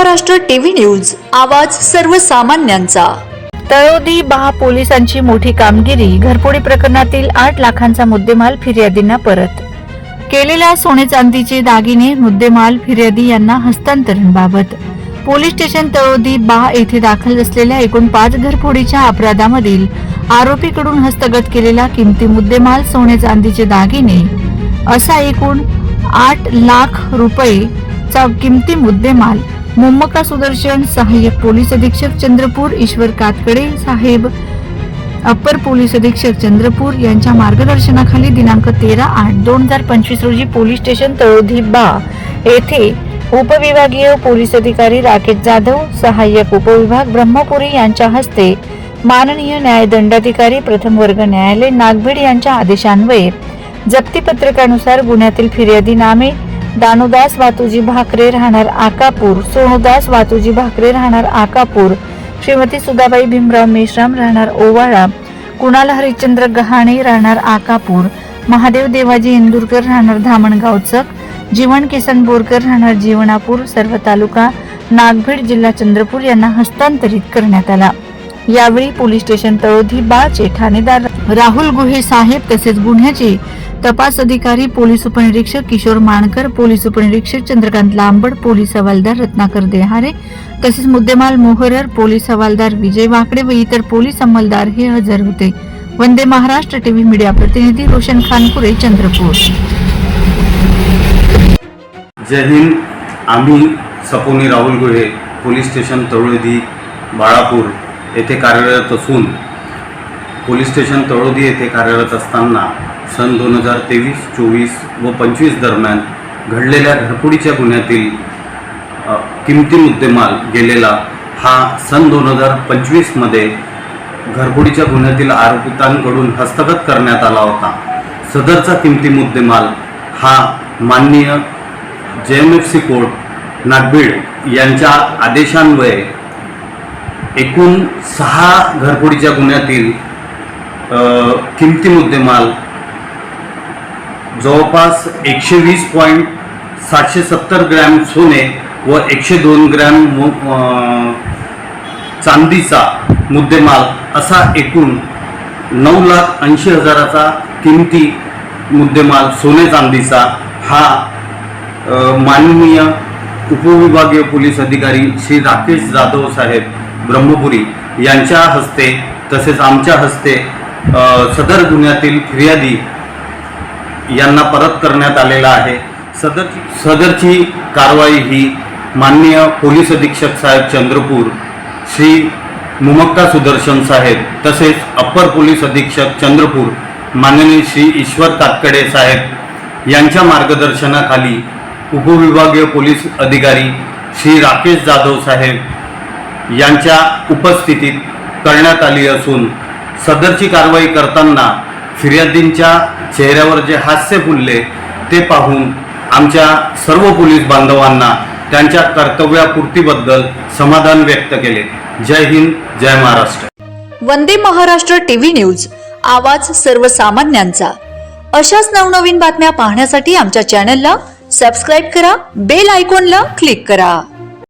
Maharashtra TV news आवाज सर्वसामान्यांचा. तळोदी बहा पोलिसांची मोठी कामगिरी घरफोडी प्रकरणातील आठ लाखांचा मुद्देमाल फिर्यादींना परत. केलेल्या सोने चांदीचे दागिने मुद्देमाल फिर्यादी यांना हस्तांतरण बाबत. पोलीस स्टेशन तळोदी बा येथे दाखल असलेल्या एकूण पाच घरफोडीच्या अपराधामधील आरोपीकडून हस्तगत केलेला किमती मुद्देमाल सोने चांदीचे दागिने असा एकूण आठ लाख रुपये चा किमती मुद्देमाल मोम्मका सुदर्शन सहाय्यक पोलीस अधीक्षक चंद्रपूर ईश्वर कातकडे साहेब अप्पर पोलीस अधीक्षक चंद्रपूर यांच्या मार्गदर्शनाखाली दिनांक तेरा आठ दोन हजार पंचवीस रोजी पोलीस स्टेशन तळोधी बा येथे उपविभागीय पोलीस अधिकारी राकेश जाधव सहाय्यक उपविभाग ब्रह्मपुरी यांच्या हस्ते माननीय न्यायदंडाधिकारी प्रथम वर्ग न्यायालय नागभीड यांच्या आदेशान्वये जप्ती पत्रकानुसार गुन्ह्यातील फिर्यादी नामे दानुदास वातुजी भाकरे राहणार आकापूर सोनुदास वातुजी भाकरे राहणार आकापूर श्रीमती सुधाबाई भीमराव मेश्राम राहणार ओवाळा कुणाल हरिश्चंद्र गहाणे राहणार आकापूर महादेव देवाजी इंदूरकर राहणार धामणगाव चक जीवन किसन बोरकर राहणार जीवनापूर सर्व तालुका नागभीड जिल्हा चंद्रपूर यांना हस्तांतरित करण्यात आला. यावेळी पोलीस स्टेशन तळोधी बाचे ठाणेदार राहुल गुहे साहेब तसेच गुन्ह्याचे तपास अधिकारी पोलीस उपनिरीक्षक किशोर माणकर पोलीस उपनिरीक्षक चंद्रकांत लांबड पोलीस हवालदार रत्नाकर देहारे तसेच मुद्देमाल मोहरर पोलीस हवालदार विजय वाकडे व इतर पोलीस अंमलदार हे हजर होते. वंदे महाराष्ट्र टीव्ही मीडिया प्रतिनिधी रोशन खानपुरे चंद्रपूर. जय हिंद. आम्ही सपोनी राहुल गुहे पोलीस स्टेशन तळोदी बाळापूर येथे कार्यरत असून पोलीस स्टेशन तळोदी येथे कार्यरत असताना सन दोन हजार तेवीस चोवीस व पंचवीस दरम्यान घडलेल्या घरफोडीच्या गुन्ह्यातील किमती मुद्देमाल गेलेला हा सन दोन हजार पंचवीसमध्ये घरफोडीच्या गुन्ह्यातील आरोपितांकडून हस्तगत करण्यात आला होता. सदरचा किमती मुद्देमाल हा माननीय J M F C court Nagbhid यांच्या आदेशान्वये एकूण सहा घरफोडीच्या गुन्ह्यातील किमती मुद्देमाल जवळपास एकशे वीस पॉईंट सातशे सत्तर ग्रॅम सोने व एकशे दोन ग्रॅम चांदीचा मुद्देमाल असा एकूण नऊ लाख ऐंशी हजाराचा किमती मुद्देमाल सोने चांदीचा हा माननीय उपविभागीय पोलीस अधिकारी श्री राकेश जाधव साहेब ब्रह्मपुरी यांच्या हस्ते तसेच आमच्या हस्ते सदर गुन्ह्यातील फिर्यादी यांना परत करण्यात आलेला आहे. सदर सदरची कारवाई ही माननीय पोलीस अधीक्षक साहेब चंद्रपूर श्री मुमक्का सुदर्शन साहेब तसेच अप्पर पोलीस अधीक्षक चंद्रपूर माननीय श्री ईश्वर कातकडे साहेब यांच्या मार्गदर्शनाखाली उपविभागीय पोलीस अधिकारी श्री राकेश जाधव साहेब यांच्या उपस्थितीत करण्यात आली असून सदरची कारवाई करताना फिर्यादींच्या चेहऱ्यावर जे हास्य फुलले ते पाहून आमच्या सर्व पोलीस बांधवांना त्यांच्या कर्तव्यापूर्तीबद्दल समाधान व्यक्त केले. जय हिंद जय महाराष्ट्र. वंदे महाराष्ट्र टीव्ही न्यूज आवाज सर्वसामान्यांचा. अशाच नवनवीन बातम्या पाहण्यासाठी आमच्या चॅनलला सबस्क्राईब करा बेल आयकॉनला क्लिक करा.